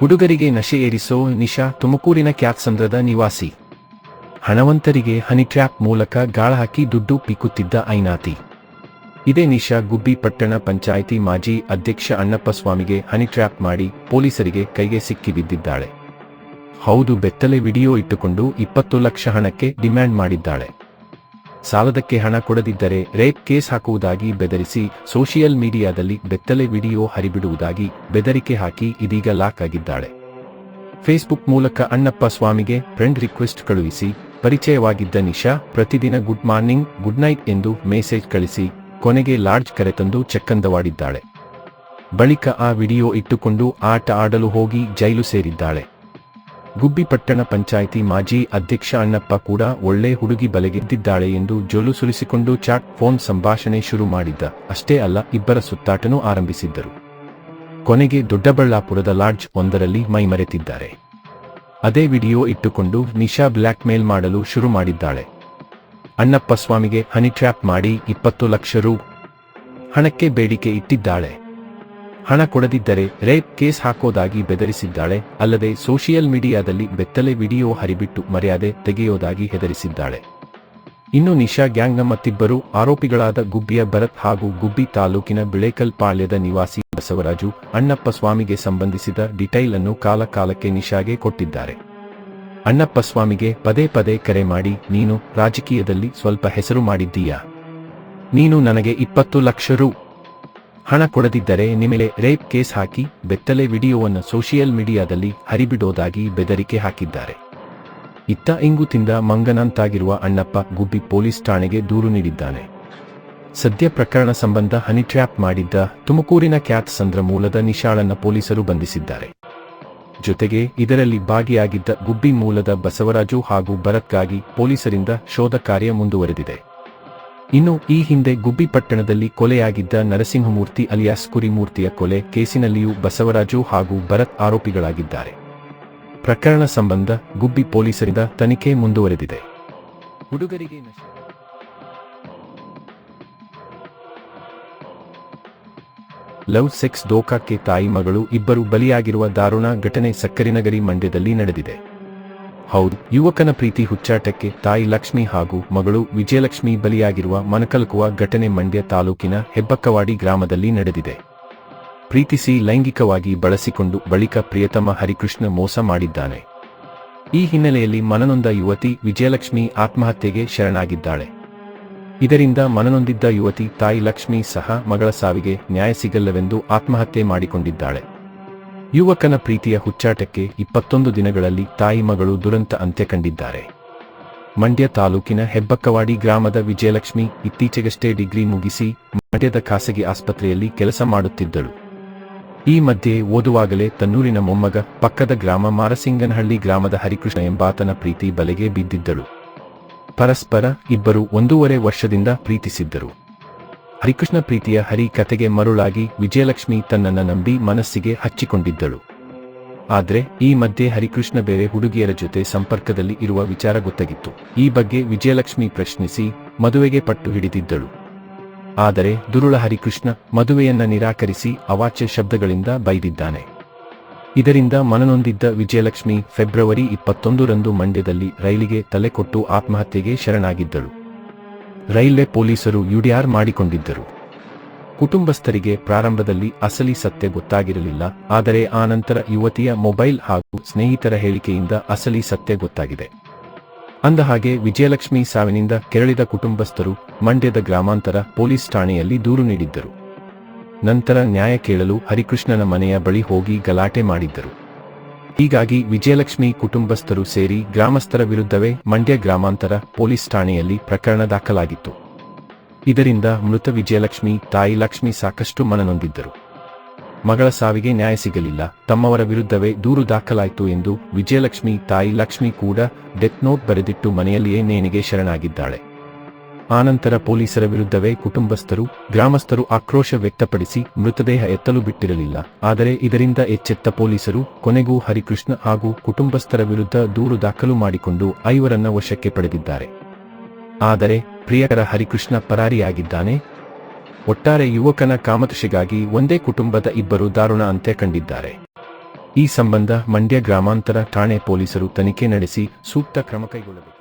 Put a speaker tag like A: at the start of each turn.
A: ಹುಡುಗರಿಗೆ ನಶೆ ಏರಿಸೋ ನಿಶಾ ತುಮಕೂರಿನ ಕ್ಯಾತ್ಸಂದ್ರದ ನಿವಾಸಿ. ಹಣವಂತರಿಗೆ ಹನಿ ಟ್ರ್ಯಾಪ್ ಮೂಲಕ ಗಾಳ ಹಾಕಿ ದುಡ್ಡು ಪೀಕುತ್ತಿದ್ದ ಐನಾತಿ. ಇದೇ ನಿಶಾ ಗುಬ್ಬಿ ಪಟ್ಟಣ ಪಂಚಾಯಿತಿ ಮಾಜಿ ಅಧ್ಯಕ್ಷ ಅಣ್ಣಪ್ಪ ಸ್ವಾಮಿಗೆ ಹನಿ ಟ್ರ್ಯಾಪ್ ಮಾಡಿ ಪೊಲೀಸರಿಗೆ ಕೈಗೆ ಸಿಕ್ಕಿ ಬಿದ್ದಿದ್ದಾಳೆ. ಹೌದು ಬೆತ್ತಲೆ ವಿಡಿಯೋ ಇಟ್ಟುಕೊಂಡು ಇಪ್ಪತ್ತು ಲಕ್ಷ ಹಣಕ್ಕೆ ಡಿಮ್ಯಾಂಡ್ ಮಾಡಿದ್ದಾಳೆ. ಸಾಲದಕ್ಕೆ ಹಣ ಕೊಡದಿದ್ದರೆ ರೇಪ್ ಕೇಸ್ ಹಾಕುವುದಾಗಿ ಬೆದರಿಸಿ ಸೋಷಿಯಲ್ ಮೀಡಿಯಾದಲ್ಲಿ ಬೆತ್ತಲೆ ವಿಡಿಯೋ ಹರಿಬಿಡುವುದಾಗಿ ಬೆದರಿಕೆ ಹಾಕಿ ಇದೀಗ ಲಾಕ್ ಆಗಿದ್ದಾಳೆ. ಫೇಸ್ಬುಕ್ ಮೂಲಕ ಅಣ್ಣಪ್ಪ ಸ್ವಾಮಿಗೆ ಫ್ರೆಂಡ್ ರಿಕ್ವೆಸ್ಟ್ ಕಳುಹಿಸಿ, ಪರಿಚಯವಾಗಿದ್ದ ನಿಶಾ ಪ್ರತಿದಿನ ಗುಡ್ ಮಾರ್ನಿಂಗ್ ಗುಡ್ ನೈಟ್ ಎಂದು ಮೆಸೇಜ್ ಕಳಿಸಿ, ಕೊನೆಗೆ ಲಾಡ್ಜ್ ಕರೆತಂದು ಚೆಕ್ಕಂದವಾಡಿದ್ದಾಳೆ. ಬಳಿಕ ಆ ವಿಡಿಯೋ ಇಟ್ಟುಕೊಂಡು ಆಟ ಆಡಲು ಹೋಗಿ ಜೈಲು ಸೇರಿದ್ದಾಳೆ. ಗುಬ್ಬಿ ಪಟ್ಟಣ ಪಂಚಾಯಿತಿ ಮಾಜಿ ಅಧ್ಯಕ್ಷ ಅಣ್ಣಪ್ಪ ಕೂಡ ಒಳ್ಳೆ ಹುಡುಗಿ ಬಲೆಗೆದ್ದಿದ್ದಾಳೆ ಎಂದು ಜೊಲು ಸುರಿಸಿಕೊಂಡು ಚಾಟ್ ಫೋನ್ ಸಂಭಾಷಣೆ ಶುರು ಮಾಡಿದ್ದ. ಅಷ್ಟೇ ಅಲ್ಲ, ಇಬ್ಬರ ಸುತ್ತಾಟನೂ ಆರಂಭಿಸಿದ್ದರು. ಕೊನೆಗೆ ದೊಡ್ಡಬಳ್ಳಾಪುರದ ಲಾಡ್ಜ್ ಒಂದರಲ್ಲಿ ಮೈಮರೆತಿದ್ದಾರೆ ಅದೇ ವಿಡಿಯೋ ಇಟ್ಟುಕೊಂಡು ನಿಶಾ ಬ್ಲ್ಯಾಕ್ ಮೇಲ್ ಮಾಡಲು ಶುರು ಮಾಡಿದ್ದಾಳೆ. ಅಣ್ಣಪ್ಪ ಸ್ವಾಮಿಗೆ ಹನಿ ಟ್ರ್ಯಾಪ್ ಮಾಡಿ ಇಪ್ಪತ್ತು ಲಕ್ಷ ರು ಹಣಕ್ಕೆ ಬೇಡಿಕೆ ಇಟ್ಟಿದ್ದಾಳೆ. ಹಣ ಕೊಡದಿದ್ದರೆ ರೇಪ್ ಕೇಸ್ ಹಾಕೋದಾಗಿ ಬೆದರಿಸಿದ್ದಾಳೆ, ಅಲ್ಲದೆ ಸೋಷಿಯಲ್ ಮೀಡಿಯಾದಲ್ಲಿ ಬೆತ್ತಲೆ ವಿಡಿಯೋ ಹರಿಬಿಟ್ಟು ಮರ್ಯಾದೆ ತೆಗೆಯೋದಾಗಿ ಹೆದರಿಸಿದ್ದಾಳೆ. ಇನ್ನು ನಿಶಾ ಗ್ಯಾಂಗ್ನ ಮತ್ತಿಬ್ಬರು ಆರೋಪಿಗಳಾದ ಗುಬ್ಬಿಯ ಭರತ್ ಹಾಗೂ ಗುಬ್ಬಿ ತಾಲೂಕಿನ ಬಿಳೇಕಲ್ ಪಾಳ್ಯದ ನಿವಾಸಿ ಬಸವರಾಜು ಅಣ್ಣಪ್ಪ ಸ್ವಾಮಿಗೆ ಸಂಬಂಧಿಸಿದ ಡಿಟೈಲ್ ಅನ್ನು ಕಾಲಕಾಲಕ್ಕೆ ನಿಶಾಗೆ ಕೊಟ್ಟಿದ್ದಾರೆ. ಅಣ್ಣಪ್ಪ ಸ್ವಾಮಿಗೆ ಪದೇ ಪದೇ ಕರೆ ಮಾಡಿ, ನೀನು ರಾಜಕೀಯದಲ್ಲಿ ಸ್ವಲ್ಪ ಹೆಸರು ಮಾಡಿದ್ದೀಯಾ? ನೀನು ನನಗೆ ಇಪ್ಪತ್ತು ಲಕ್ಷ ರು ಹಣ ಕೊಡದಿದ್ದರೆ ನಿಮಗೆ ರೇಪ್ ಕೇಸ್ ಹಾಕಿ ಬೆತ್ತಲೆ ವಿಡಿಯೋವನ್ನು ಸೋಷಿಯಲ್ ಮೀಡಿಯಾದಲ್ಲಿ ಹರಿಬಿಡೋದಾಗಿ ಬೆದರಿಕೆ ಹಾಕಿದ್ದಾರೆ. ಇತ್ತ ಇಂಗು ತಿಂದ ಮಂಗನಂತಾಗಿರುವ ಅಣ್ಣಪ್ಪ ಗುಬ್ಬಿ ಪೊಲೀಸ್ ಠಾಣೆಗೆ ದೂರು ನೀಡಿದ್ದಾನೆ. ಸದ್ಯ ಪ್ರಕರಣ ಸಂಬಂಧ ಹನಿ ಟ್ರ್ಯಾಪ್ ಮಾಡಿದ್ದ ತುಮಕೂರಿನ ಕ್ಯಾತ್ ಸಂದ್ರ ಮೂಲದ ನಿಶಾಳನ್ನ ಪೊಲೀಸರು ಬಂಧಿಸಿದ್ದಾರೆ. ಜೊತೆಗೆ ಇದರಲ್ಲಿ ಭಾಗಿಯಾಗಿದ್ದ ಗುಬ್ಬಿ ಮೂಲದ ಬಸವರಾಜು ಹಾಗೂ ಭರತ್ಗಾಗಿ ಪೊಲೀಸರಿಂದ ಶೋಧ ಕಾರ್ಯ ಮುಂದುವರೆದಿದೆ. ಇನ್ನು ಈ ಹಿಂದೆ ಗುಬ್ಬಿ ಪಟ್ಟಣದಲ್ಲಿ ಕೊಲೆಯಾಗಿದ್ದ ನರಸಿಂಹಮೂರ್ತಿ ಅಲಿಯಾಸ್ ಕುರಿಮೂರ್ತಿಯ ಕೊಲೆ ಕೇಸಿನಲ್ಲಿಯೂ ಬಸವರಾಜು ಹಾಗೂ ಭರತ್ ಆರೋಪಿಗಳಾಗಿದ್ದಾರೆ. ಪ್ರಕರಣ ಸಂಬಂಧ ಗುಬ್ಬಿ ಪೊಲೀಸರಿಂದ ತನಿಖೆ ಮುಂದುವರೆದಿದೆ. ಹುಡುಗರಿಗೆ ಲವ್ ಸೆಕ್ಸ್ ದೋಖಾಕ್ಕೆ ತಾಯಿ ಮಗಳು ಇಬ್ಬರು ಬಲಿಯಾಗಿರುವ ದಾರುಣ ಘಟನೆ ಸಕ್ಕರಿನಗರಿ ಮಂಡ್ಯದಲ್ಲಿ ನಡೆದಿದೆ. ಹೌದು, ಯುವಕನ ಪ್ರೀತಿ ಹುಚ್ಚಾಟಕ್ಕೆ ತಾಯಿ ಲಕ್ಷ್ಮಿ ಹಾಗೂ ಮಗಳು ವಿಜಯಲಕ್ಷ್ಮಿ ಬಲಿಯಾಗಿರುವ ಮನಕಲಕುವ ಘಟನೆ ಮಂಡ್ಯ ತಾಲೂಕಿನ ಹೆಬ್ಬಕ್ಕವಾಡಿ ಗ್ರಾಮದಲ್ಲಿ ನಡೆದಿದೆ. ಪ್ರೀತಿಸಿ ಲೈಂಗಿಕವಾಗಿ ಬಳಸಿಕೊಂಡು ಬಳಿಕ ಪ್ರಿಯತಮ ಹರಿಕೃಷ್ಣ ಮೋಸ ಮಾಡಿದ್ದಾನೆ. ಈ ಹಿನ್ನೆಲೆಯಲ್ಲಿ ಮನನೊಂದ ಯುವತಿ ವಿಜಯಲಕ್ಷ್ಮಿ ಆತ್ಮಹತ್ಯೆಗೆ ಶರಣಾಗಿದ್ದಾಳೆ. ಇದರಿಂದ ಮನನೊಂದಿದ್ದ ಯುವತಿ ತಾಯಿ ಲಕ್ಷ್ಮಿ ಸಹ ಮಗಳ ಸಾವಿಗೆ ನ್ಯಾಯ ಸಿಗಲ್ಲವೆಂದು ಆತ್ಮಹತ್ಯೆ ಮಾಡಿಕೊಂಡಿದ್ದಾಳೆ. ಯುವಕನ ಪ್ರೀತಿಯ ಹುಚ್ಚಾಟಕ್ಕೆ ಇಪ್ಪತ್ತೊಂದು ದಿನಗಳಲ್ಲಿ ತಾಯಿ ಮಗಳು ದುರಂತ ಅಂತ್ಯ ಕಂಡಿದ್ದಾರೆ. ಮಂಡ್ಯ ತಾಲೂಕಿನ ಹೆಬ್ಬಕ್ಕವಾಡಿ ಗ್ರಾಮದ ವಿಜಯಲಕ್ಷ್ಮಿ ಇತ್ತೀಚೆಗಷ್ಟೇ ಡಿಗ್ರಿ ಮುಗಿಸಿ ಮಂಡ್ಯದ ಖಾಸಗಿ ಆಸ್ಪತ್ರೆಯಲ್ಲಿ ಕೆಲಸ ಮಾಡುತ್ತಿದ್ದಳು. ಈ ಮಧ್ಯೆ ಓದುವಾಗಲೇ ತನ್ನೂರಿನ ಮೊಮ್ಮಗ ಪಕ್ಕದ ಗ್ರಾಮ ಮಾರಸಿಂಗನಹಳ್ಳಿ ಗ್ರಾಮದ ಹರಿಕೃಷ್ಣ ಎಂಬಾತನ ಪ್ರೀತಿ ಬಲೆಗೆ ಬಿದ್ದಿದ್ದಳು. ಪರಸ್ಪರ ಇಬ್ಬರು ಒಂದೂವರೆ ವರ್ಷದಿಂದ ಪ್ರೀತಿಸಿದ್ದರು. ಹರಿಕೃಷ್ಣ ಪ್ರೀತಿಯ ಹರಿ ಕತೆಗೆ ಮರುಳಾಗಿ ವಿಜಯಲಕ್ಷ್ಮಿ ತನ್ನನ್ನ ನಂಬಿ ಮನಸ್ಸಿಗೆ ಹಚ್ಚಿಕೊಂಡಿದ್ದಳು. ಆದರೆ, ಈ ಮಧ್ಯೆ ಹರಿಕೃಷ್ಣ ಬೇರೆ ಹುಡುಗಿಯರ ಜೊತೆ ಸಂಪರ್ಕದಲ್ಲಿ ಇರುವ ವಿಚಾರ ಗೊತ್ತಾಗಿತ್ತು. ಈ ಬಗ್ಗೆ ವಿಜಯಲಕ್ಷ್ಮಿ ಪ್ರಶ್ನಿಸಿ ಮದುವೆಗೆ ಪಟ್ಟು ಹಿಡಿದಿದ್ದಳು. ಆದರೆ, ದುರುಳ ಹರಿಕೃಷ್ಣ ಮದುವೆಯನ್ನ ನಿರಾಕರಿಸಿ ಅವಾಚ್ಯ ಶಬ್ದಗಳಿಂದ ಬೈದಿದ್ದಾನೆ. ಇದರಿಂದ ಮನನೊಂದಿದ್ದ ವಿಜಯಲಕ್ಷ್ಮಿ ಫೆಬ್ರವರಿ ಇಪ್ಪತ್ತೊಂದರಂದು ಮಂಡ್ಯದಲ್ಲಿ ರೈಲಿಗೆ ತಲೆಕೊಟ್ಟು ಆತ್ಮಹತ್ಯೆಗೆ ಶರಣಾಗಿದ್ದಳು. ರೈಲ್ವೆ ಪೊಲೀಸರು ಯುಡಿಆರ್ ಮಾಡಿಕೊಂಡಿದ್ದರು. ಕುಟುಂಬಸ್ಥರಿಗೆ ಪ್ರಾರಂಭದಲ್ಲಿ ಅಸಲಿ ಸತ್ಯ ಗೊತ್ತಾಗಿರಲಿಲ್ಲ, ಆದರೆ ಆನಂತರ ಯುವತಿಯ ಮೊಬೈಲ್ ಹಾಗೂ ಸ್ನೇಹಿತರ ಹೇಳಿಕೆಯಿಂದ ಅಸಲಿ ಸತ್ಯ ಗೊತ್ತಾಗಿದೆ. ಅಂದಹಾಗೆ, ವಿಜಯಲಕ್ಷ್ಮಿ ಸಾವಿನಿಂದ ಕೆರಳಿದ ಕುಟುಂಬಸ್ಥರು ಮಂಡ್ಯದ ಗ್ರಾಮಾಂತರ ಪೊಲೀಸ್ ಠಾಣೆಯಲ್ಲಿ ದೂರು ನೀಡಿದ್ದರು. ನಂತರ ನ್ಯಾಯ ಕೇಳಲು ಹರಿಕೃಷ್ಣನ ಮನೆಯ ಬಳಿ ಹೋಗಿ ಗಲಾಟೆ ಮಾಡಿದ್ದರು. ಹೀಗಾಗಿ ವಿಜಯಲಕ್ಷ್ಮಿ ಕುಟುಂಬಸ್ಥರು ಸೇರಿ ಗ್ರಾಮಸ್ಥರ ವಿರುದ್ಧವೇ ಮಂಡ್ಯ ಗ್ರಾಮಾಂತರ ಪೊಲೀಸ್ ಠಾಣೆಯಲ್ಲಿ ಪ್ರಕರಣ ದಾಖಲಾಗಿತ್ತು. ಇದರಿಂದ ಮೃತ ವಿಜಯಲಕ್ಷ್ಮಿ, ತಾಯಿ ಲಕ್ಷ್ಮಿ ಸಾಕಷ್ಟು ಮನನೊಂದಿದ್ದರು. ಮಗಳ ಸಾವಿಗೆ ನ್ಯಾಯ ಸಿಗಲಿಲ್ಲ. ತಮ್ಮವರ ವಿರುದ್ಧವೇ ದೂರು ದಾಖಲಾಯಿತು ಎಂದು ವಿಜಯಲಕ್ಷ್ಮಿ, ತಾಯಿ ಲಕ್ಷ್ಮಿ ಕೂಡ ಡೆತ್ ನೋಟ್ ಬರೆದಿಟ್ಟು ಮನೆಯಲ್ಲಿಯೇ ನೇಣಿಗೆ ಶರಣಾಗಿದ್ದಾಳೆ. ಆನಂತರ ಪೊಲೀಸರ ವಿರುದ್ಧವೇ ಕುಟುಂಬಸ್ಥರು, ಗ್ರಾಮಸ್ಥರು ಆಕ್ರೋಶ ವ್ಯಕ್ತಪಡಿಸಿ ಮೃತದೇಹ ಎತ್ತಲು ಬಿಟ್ಟಿರಲಿಲ್ಲ. ಆದರೆ ಇದರಿಂದ ಎಚ್ಚೆತ್ತ ಪೊಲೀಸರು ಕೊನೆಗೂ ಹರಿಕೃಷ್ಣ ಹಾಗೂ ಕುಟುಂಬಸ್ಥರ ವಿರುದ್ಧ ದೂರು ದಾಖಲು ಮಾಡಿಕೊಂಡು ಐವರನ್ನ ವಶಕ್ಕೆ ಪಡೆದಿದ್ದಾರೆ. ಆದರೆ ಪ್ರಿಯಕರ ಹರಿಕೃಷ್ಣ ಪರಾರಿಯಾಗಿದ್ದಾನೆ. ಒಟ್ಟಾರೆ ಯುವಕನ ಕಾಮತೃಷಿಗಾಗಿ ಒಂದೇ ಕುಟುಂಬದ ಇಬ್ಬರು ದಾರುಣ ಅಂತ್ಯ ಕಂಡಿದ್ದಾರೆ. ಈ ಸಂಬಂಧ ಮಂಡ್ಯ ಗ್ರಾಮಾಂತರ ಠಾಣೆ ಪೊಲೀಸರು ತನಿಖೆ ನಡೆಸಿ ಸೂಕ್ತ ಕ್ರಮ ಕೈಗೊಳ್ಳಬೇಕು.